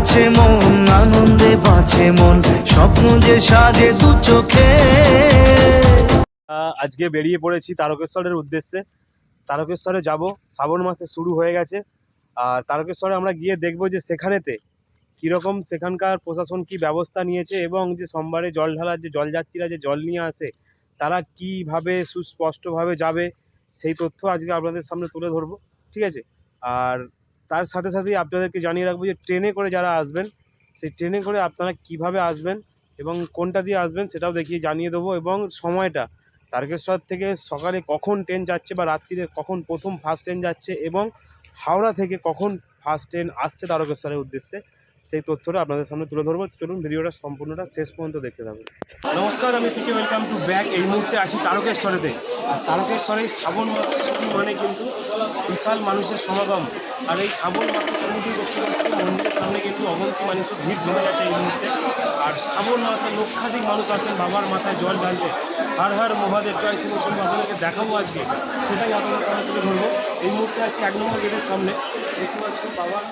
নাচে মন, আনন্দে বাঁচে মন, স্বপ্ন যে সাজে দু চোখে। আজকে বেরিয়ে পড়েছি তারকেশ্বরের উদ্দেশ্যে। তারকেশ্বরে যাব, শ্রাবণ মাসে শুরু হয়ে গেছে। আর তারকেশ্বরে আমরা গিয়ে দেখব যে সেখানেতে কীরকম সেখানকার প্রশাসন কি ব্যবস্থা নিয়েছে এবং যে সোমবারে জল ঢালার যে জলযাত্রীরা যে জল নিয়ে আসে, তারা কীভাবে সুস্পষ্টভাবে যাবে, সেই তথ্য আজকে আপনাদের সামনে তুলে ধরবো। ঠিক আছে? আর তার সাথে সাথেই আপনাদেরকে জানিয়ে রাখব যে ট্রেনে করে যারা আসবেন, সেই ট্রেনে করে আপনারা কীভাবে আসবেন এবং কোনটা দিয়ে আসবেন সেটাও দেখিয়ে জানিয়ে দেবো এবং সময়টা। তারকেশ্বর থেকে সকালে কখন ট্রেন যাচ্ছে বা রাত্রিরে কখন প্রথম ফার্স্ট ট্রেন যাচ্ছে এবং হাওড়া থেকে কখন ফার্স্ট ট্রেন আসছে তারকেশ্বরের উদ্দেশ্যে, সেই তথ্যটা আপনাদের সামনে তুলে ধরবো। চলুন ভিডিওটা সম্পূর্ণটা শেষ পর্যন্ত দেখতে থাকুন। নমস্কার, আমি পিকে ওয়েলকাম টু ব্যাক এই মুহূর্তে আছি তারকেশ্বরেতে। আর তারকেশ্বরে শ্রাবণ মাস মানে কিন্তু বিশাল মানুষের সমাগম। আর এই শ্রাবণ কমিটি মন্দিরের সামনে কিন্তু অগন্তি মানুষের ভিড় জমে গেছে এই মুহূর্তে। আর শ্রাবণ মাসে লক্ষাধিক মানুষ আসেন বাবার মাথায় জল ঢালতে। হার হার মহাদেব, জয় শিব শম্ভু আপনাদেরকে দেখাবো আজকে। সেটাই আপনাদের সামনে তুলে ধরবো। এই মুহূর্তে আছি এক নম্বর গেটের সামনে। দেখতে পাচ্ছি বাবার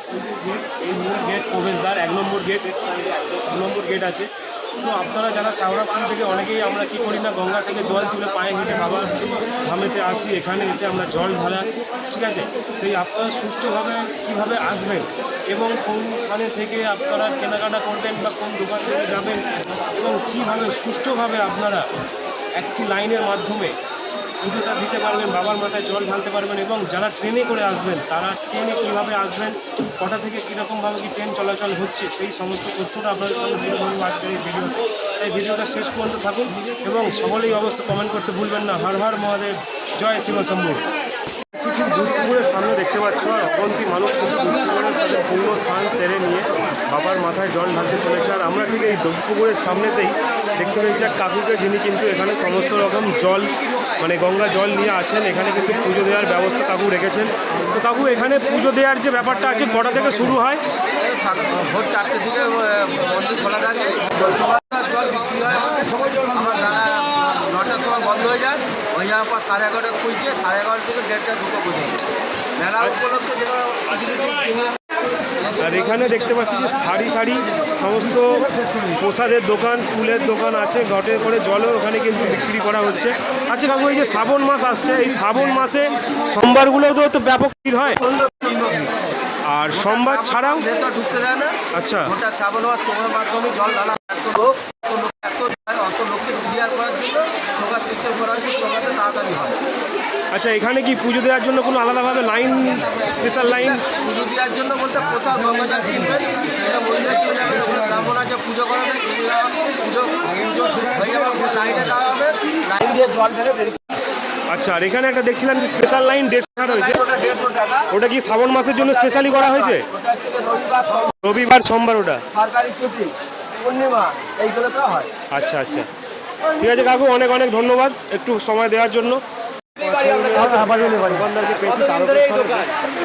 গেট এই মূল গেট প্রবেশদ্বার, এক নম্বর গেট এক নম্বর গেট আছে। তো আপনারা যারা চাওড়াপুর থেকে অনেকেই আমরা কি করি না, গঙ্গা থেকে জল তুলে পায়ে হেঁটে বাবার ধামেতে আসি, এখানে এসে আমরা জল ঢালা ঠিক আছে? সেই আপনারা সুষ্ঠুভাবে কীভাবে আসবেন এবং কোনখানে থেকে আপনারা কেনাকাটা করবেন বা কোন দোকান থেকে যাবেন এবং কীভাবে সুষ্ঠুভাবে আপনারা একটি লাইনের মাধ্যমে পুজোটা দিতে পারবেন, বাবার মাথায় জল ঢালতে পারবেন এবং যারা ট্রেনে করে আসবেন, তারা ট্রেনে কীভাবে আসবেন, কটা থেকে কীরকমভাবে কি ট্রেন চলাচল হচ্ছে, সেই সমস্ত তথ্যটা আপনাদের সামনে ধরবো আজকের এই ভিডিওতে। তাই ভিডিওটা শেষ পর্যন্ত থাকুন এবং সকলেই অবশ্যই কমেন্ট করতে ভুলবেন না। হর হর মহাদেব, জয় শিব শম্ভু দুর্গাপুরের সামনে দেখতে পাচ্ছ অগন্তি মানুষ পূর্ণ স্নান সেরে নিয়ে বাবার মাথায় জল ঢালতে চলেছে। আর আমরা ঠিক এই দুর্গাপুরের সামনেতেই দেখতে পেয়েছি কাকুকে যিনি কিন্তু এখানে সমস্ত রকম জল মানে গঙ্গা জল নিয়ে আছেন এখানে কিন্তু পুজো দেওয়ার ব্যবস্থা কাকু রেখেছেন। তো কাকু এখানে পুজো দেওয়ার যে ব্যাপারটা আছে কটা থেকে শুরু হয়? ভোর চারটের দিকে আহ, মন্দির খোলা থাকে। জল বিক্রি হয় আমার নটার সময় বন্ধ হয়ে যায়। হয়ে যাওয়ার পর সাড়ে এগারোটা খুলছে সাড়ে এগারোটা থেকে দেড়টা দুটো পর্যন্ত মেলা উপলক্ষে যেগুলো আর এখানে দেখতে পাচ্ছি যে সারি সারি সমস্ত প্রসাদের দোকান, ফুলের দোকান আছে ঘটে করে জলও ওখানে কিন্তু বিক্রি করা হচ্ছে। আচ্ছা কাকু, এই যে শ্রাবণ মাস আসছে, এই শ্রাবণ মাসে সোমবারগুলোও তো ব্যাপক ভিড় হয়। আর সোমবার ছাড়াও ঢুকতে দেয় না আচ্ছা শ্রাবণ মাধ্যমে জল ঢালা করার জন্য সিস্টেম করা তাড়াতাড়ি হয়। আচ্ছা এখানে কি পুজো দেওয়ার জন্য কোনো আলাদাভাবে লাইন স্পেশাল লাইন পুজো দেওয়ার জন্য বলতে প্রসাদ গঙ্গাজল কিনবেন এটা চলে ওখানে ব্রাহ্মণ আছে পুজো করাবে পুজো পুজো হয়ে পর লাইনে দেওয়া হবে। লাইন দিয়ে জল ঢেলে আচ্ছা আর এখানে একটা দেখছিলাম যে স্পেশাল লাইন দেড়শো টাকা। ওটা কি শ্রাবণ মাসের জন্য স্পেশালি করা হয়েছে? রবিবার সোমবার। ওটা। হয়। আচ্ছা আচ্ছা। ঠিক আছে কাকু অনেক অনেক ধন্যবাদ একটু সময় দেওয়ার জন্য।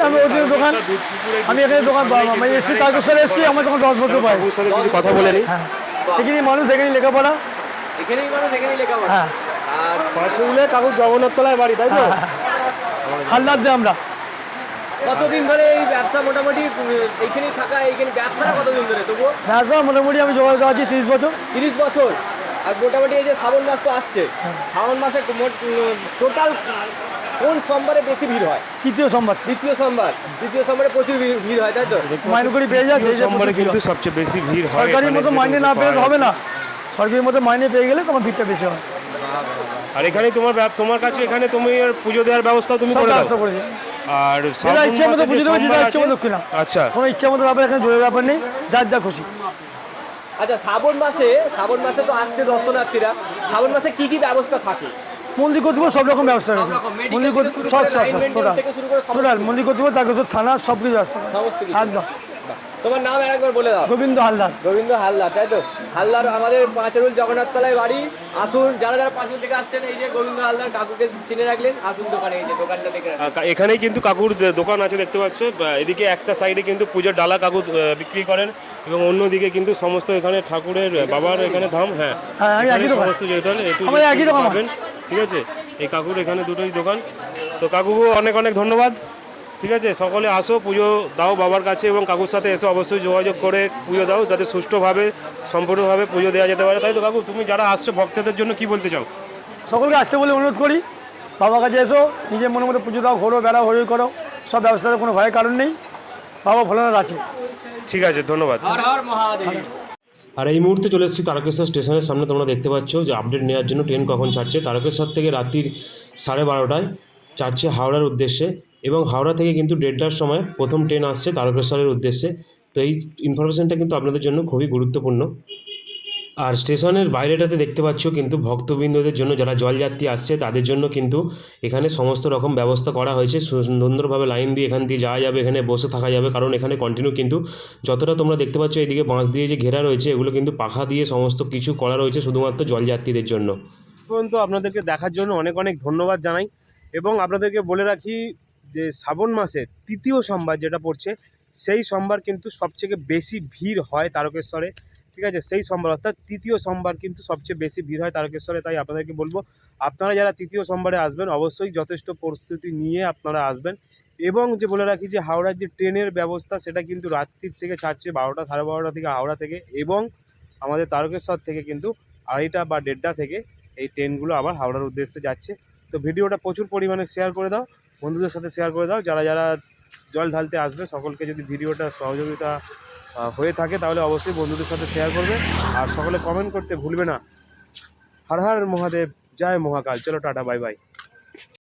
আমি ওদের দোকান আমি এখানে দোকান আমি এসেছি তারকেশ্বরে এসেছি আমার তখন দশ বছর বয়স। কথা বলে এখানে মানুষ এখানে লেখাপড়া। এখানেই মানুষ এখানেই লেখাপড়া। হ্যাঁ। পাঁচুলে কাকুর জগন্নাথ তলায় বাড়ি তাই তো? হাল্লার আমরা। কতদিন ধরে এই ব্যবসা মোটামুটি এইখানেই থাকা এইখানে ব্যবসাটা কতদিন ধরে? তবুও ব্যবসা মোটামুটি আমি জোগাড় করা আছি তিরিশ বছর। তিরিশ বছর? আর মোটামুটি এই যে শ্রাবণ মাস তো আসছে। শ্রাবণ মাসে টোটাল কোন সোমবারে বেশি ভিড় হয়? তৃতীয় সোমবার। তৃতীয় সোমবার। তৃতীয় সোমবারে প্রচুর ভিড় হয় তাই তো? মাইনে করে পেয়ে যাচ্ছে সোমবারে কিন্তু সবচেয়ে বেশি ভিড় হয় সরকারি মতো মাইনে না পেলে হবে না। সরকারি মতো মাইনে পেয়ে গেলে তোমার ভিড়টা বেশি হয়। আর এখানে তোমার তোমার কাছে এখানে তুমি আর পুজো দেওয়ার ব্যবস্থা তুমি করে দাও। ব্যবস্থা করেছে আর ইচ্ছা মতো পুজো দেবো যেটা ইচ্ছা মতো কিনা আচ্ছা। কোনো ইচ্ছা মতো ব্যাপার এখানে জোরের ব্যাপার নেই। যার যা খুশি। আচ্ছা শ্রাবণ মাসে শ্রাবণ মাসে তো আসছে দর্শনার্থীরা। শ্রাবণ মাসে কি কি ব্যবস্থা থাকে? মন্দির কর্তৃপক্ষ সব রকম ব্যবস্থা রয়েছে মন্দির কর্তৃপক্ষ সব সব সব টোটাল মন্দির কর্তৃপক্ষ তারকেশ্বর থানা সব কিছু ব্যবস্থা একদম। তোমার নাম একবার বলে দাও। গোবিন্দ হালদার। গোবিন্দ হালদার তাই তো? হালদার আমাদের পাঁচরুল জগন্নাথ তলায় বাড়ি। আসুন যারা যারা পাঁচরুল থেকে আসছেন এই যে গোবিন্দ হালদার কাকুকে চিনে রাখলেন আসুন দোকানে এই যে দোকানটা দেখে রাখুন। এখানেই কিন্তু কাকুর দোকান আছে দেখতে পাচ্ছ। এদিকে একটা সাইডে কিন্তু পুজোর ডালা কাকু বিক্রি করেন এবং অন্যদিকে কিন্তু সমস্ত এখানে ঠাকুরের বাবার এখানে ধাম হ্যাঁ। হ্যাঁ। সমস্ত যেটা। পাবেন ঠিক আছে? এই কাকুর এখানে দুটোই দোকান। তো কাকু অনেক অনেক ধন্যবাদ। ঠিক আছে সকলে আসো পুজো দাও বাবার কাছে এবং কাকুর সাথে এসে অবশ্যই যোগাযোগ করে পুজো দাও যাতে সুষ্ঠুভাবে সম্পূর্ণভাবে পুজো দেওয়া যেতে পারে। তাই তো কাকু তুমি যারা আসছো ভক্তদের জন্য কি বলতে চাও? সকলকে আসতে বলে অনুরোধ করি বাবার কাছে এসো নিজের মনের মতো পুজো দাও ঘোরো বেড়াও হরি করো সব ব্যবস্থাতে কোনো ভয়ের কারণ নেই বাবা ভোলানাথ আছে। ঠিক আছে ধন্যবাদ। হর হর মহাদেব। আর এই মুহূর্তে চলে এসেছি তারকেশ্বর স্টেশনের সামনে তোমরা দেখতে পাচ্ছ যে আপডেট নেওয়ার জন্য ট্রেন কখন ছাড়ছে। তারকেশ্বর থেকে রাত্রির সাড়ে বারোটায় ছাড়ছে হাওড়ার উদ্দেশ্যে। এবং হাওড়া থেকে কিন্তু দেড়টার সময় প্রথম ট্রেন আসছে তারকেশ্বরের উদ্দেশ্যে। তো এই ইনফরমেশনটা কিন্তু আপনাদের জন্য খুবই গুরুত্বপূর্ণ। আর স্টেশনের বাইরেটাতে দেখতে পাচ্ছ কিন্তু ভক্তবৃন্দদের জন্য যারা জলযাত্রী আসছে, তাদের জন্য কিন্তু এখানে সমস্ত রকম ব্যবস্থা করা হয়েছে। সুন্দরভাবে লাইন দিয়ে এখান দিয়ে যাওয়া যাবে, এখানে বসে থাকা যাবে। কারণ এখানে কন্টিনিউ কিন্তু যতটা তোমরা দেখতে পাচ্ছ এদিকে বাঁশ দিয়ে যে ঘেরা রয়েছে, এগুলো কিন্তু পাখা দিয়ে সমস্ত কিছু করা রয়েছে শুধুমাত্র জলযাত্রীদের জন্য। পর্যন্ত আপনাদেরকে দেখার জন্য অনেক অনেক ধন্যবাদ জানাই। এবং আপনাদেরকে বলে রাখি যে শ্রাবণ মাসের তৃতীয় সোমবার যেটা পড়ছে, সেই সোমবার কিন্তু সবথেকে বেশি ভিড় হয় তারকেশ্বরে। ঠিক আছে? সেই সোমবার, অর্থাৎ তৃতীয় সোমবার কিন্তু সবচেয়ে বেশি ভিড় হয় তারকেশ্বরে। তাই আপনাদেরকে বলব, আপনারা যারা তৃতীয় সোমবারে আসবেন, অবশ্যই যথেষ্ট প্রস্তুতি নিয়ে আপনারা আসবেন। এবং যে বলে রাখি যে হাওড়ার যে ট্রেনের ব্যবস্থা, সেটা কিন্তু রাত্রির থেকে ছাড়ছে বারোটা, সাড়ে বারোটা থেকে হাওড়া থেকে এবং আমাদের তারকেশ্বর থেকে কিন্তু আড়াইটা বা দেড়টা থেকে এই ট্রেনগুলো আবার হাওড়ার উদ্দেশ্যে যাচ্ছে। তো ভিডিওটা প্রচুর পরিমাণে শেয়ার করে দাও। বন্ধুদের সাথে শেয়ার করে দাও। যারা যারা জল ঢালতে আসবে, সকলকে যদি ভিডিওটা সহযোগিতা হয়ে থাকে, তাহলে অবশ্যই বন্ধুদের সাথে শেয়ার করবে। আর সকলে কমেন্ট করতে ভুলবে না। হর হর মহাদেব, জয় মহাকাল। চলো, টাটা বাই বাই